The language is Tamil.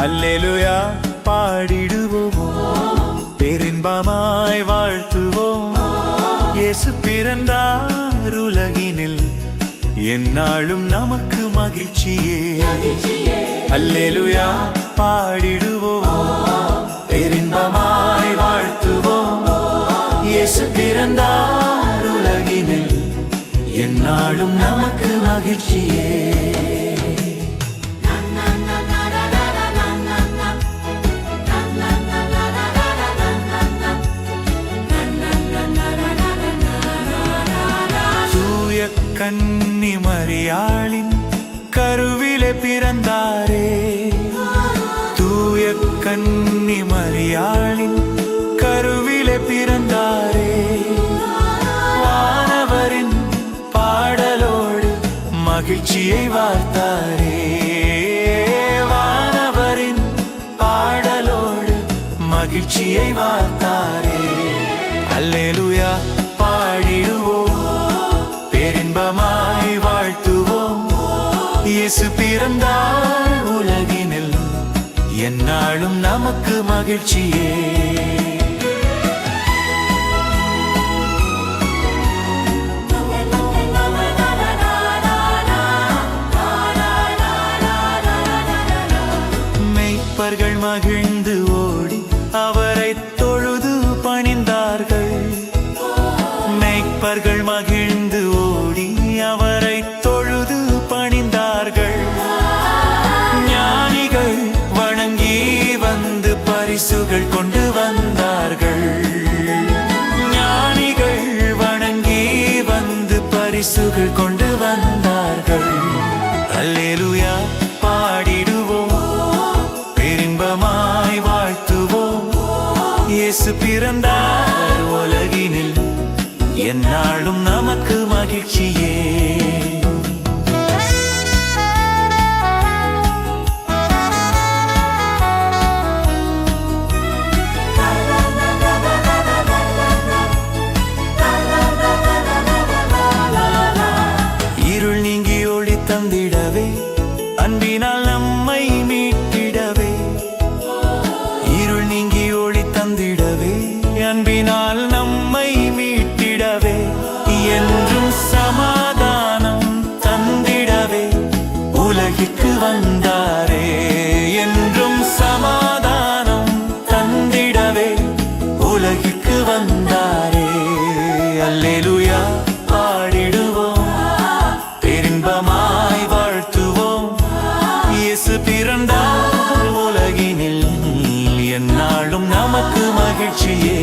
அல்லேலுயா பாடிடுவோம். பெரும்பமாய் வாழ்த்துவோம். இயேசு பிறந்தார் உலகினில். என்னாலும் நமக்கு மகிழ்ச்சியே. அல்லேலுயா பாடிடுவோம். பெரும்பமாய் வாழ்த்துவோம். இயேசு பிறந்தார் உலகினில். என்னாலும் நமக்கு மகிழ்ச்சியே. கன்னி மரியாளின் கருவிலே பிறந்தாரே. தூய கன்னி மரியாளின் கருவிலே பிறந்தாரே. வானவரின் பாடலோடு மகிழ்ச்சியை வார்த்தாரே. வானவரின் பாடலோடு மகிழ்ச்சியை வார்த்தாரே. அல்லேலுயா பாடிடுவோம் இயேசு பிறந்தார் உலகினில். என்னாலும் நமக்கு மகிழ்ச்சியே. மெய்ப்பர்கள் மகிழ்ந்து ஓடி அவரை தொழுது பணிந்தார்கள். மெய்ப்பர்கள் மகிழ்ந்து பரிசுகள் கொண்டு வந்தார்கள். அல்லேலுயா பாடிடுவோம். பெரும்பமாய் வாழ்த்துவோம். இயேசு பிறந்தார் உலகினில். என்னாலும் நமக்கு அன்பினால் நம்மை மீட்டிடவே இருள் நீங்கி ஒளி தந்திடவே. அன்பினால் நம்மை மீட்டிடவே என்றும் சமாதானம் தந்திடவே. உலகிற்கு வந்தாரே. Richie, you.